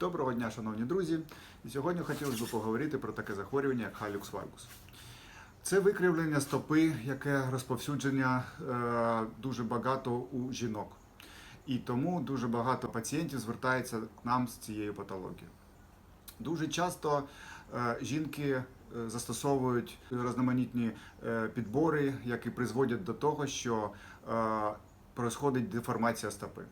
Доброго дня, шановні друзі. Сьогодні хотілося б поговорити про таке захворювання, як халюкс вальгус. Це викривлення стопи, яке розповсюдження е, дуже багато у жінок. І тому дуже багато пацієнтів звертається к нам з цією патологією. Дуже часто е, жінки е, застосовують різноманітні е, підбори, які призводять до того, що е, происходить деформація стопи.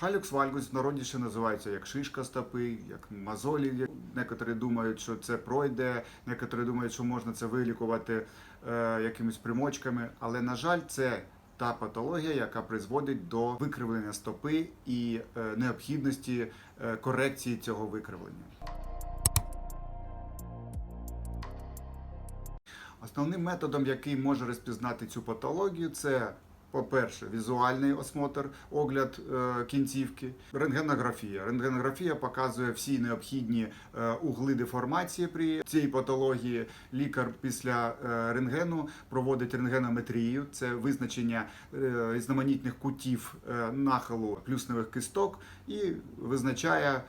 Халюкс вальгус в народі ще називається як шишка стопи, як мозолі. Некоторі думають, що це пройде, некоторі думають, що можна це вилікувати е, якимись примочками. Але, на жаль, це та патологія, яка призводить до викривлення стопи і е, необхідності е, корекції цього викривлення. Основним методом, який може розпізнати цю патологію, це, по-перше, візуальний осмотр, огляд е, кінцівки, рентгенографія. Рентгенографія показує всі необхідні е, угли деформації при цій патології. Лікар після е, рентгену проводить рентгенометрію, це визначення різноманітних кутів нахилу плюсневих кисток і визначає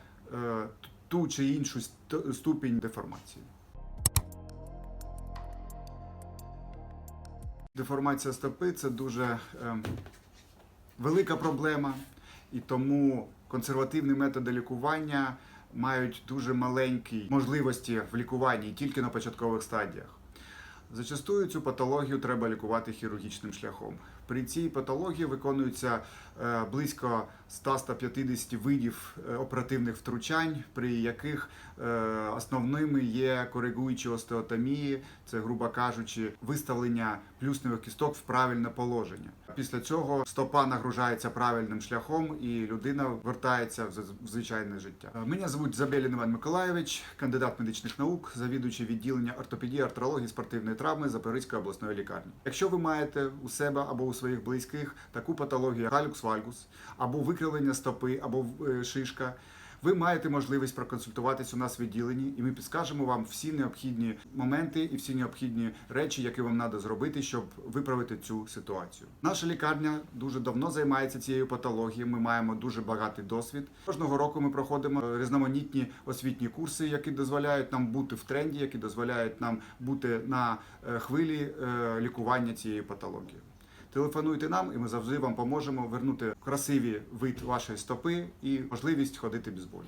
ту чи іншу ст- ступінь деформації. Деформація стопи це дуже ем, велика проблема, і тому консервативні методи лікування мають дуже маленькі можливості в лікуванні тільки на початкових стадіях. Зачастую цю патологію треба лікувати хірургічним шляхом. При цій патології виконується е, близько 100-150 видів е, оперативних втручань, при яких е, основними є коригуючі остеотомії, це, грубо кажучи, виставлення плюсневих кісток в правильне положення. Після цього стопа нагружається правильним шляхом, і людина вертається в звичайне життя. Мене звуть Забелін Іван Миколаєвич, кандидат медичних наук, завідуючий відділення ортопедії, артрології, спортивної травми Запорізької обласної лікарні. Якщо ви маєте у себе або у своїх близьких таку патологію, як галюкс вальгус, або викривлення стопи, або е, шишка. Ви маєте можливість проконсультуватись у нас в відділенні, і ми підскажемо вам всі необхідні моменти і всі необхідні речі, які вам треба зробити, щоб виправити цю ситуацію. Наша лікарня дуже давно займається цією патологією. Ми маємо дуже багатий досвід. Кожного року ми проходимо е, різноманітні освітні курси, які дозволяють нам бути в тренді, які дозволяють нам бути на е, хвилі е, лікування цієї патології. Телефонуйте нам, і ми завжди вам поможемо вернути красивий вид вашої стопи і можливість ходити без болю.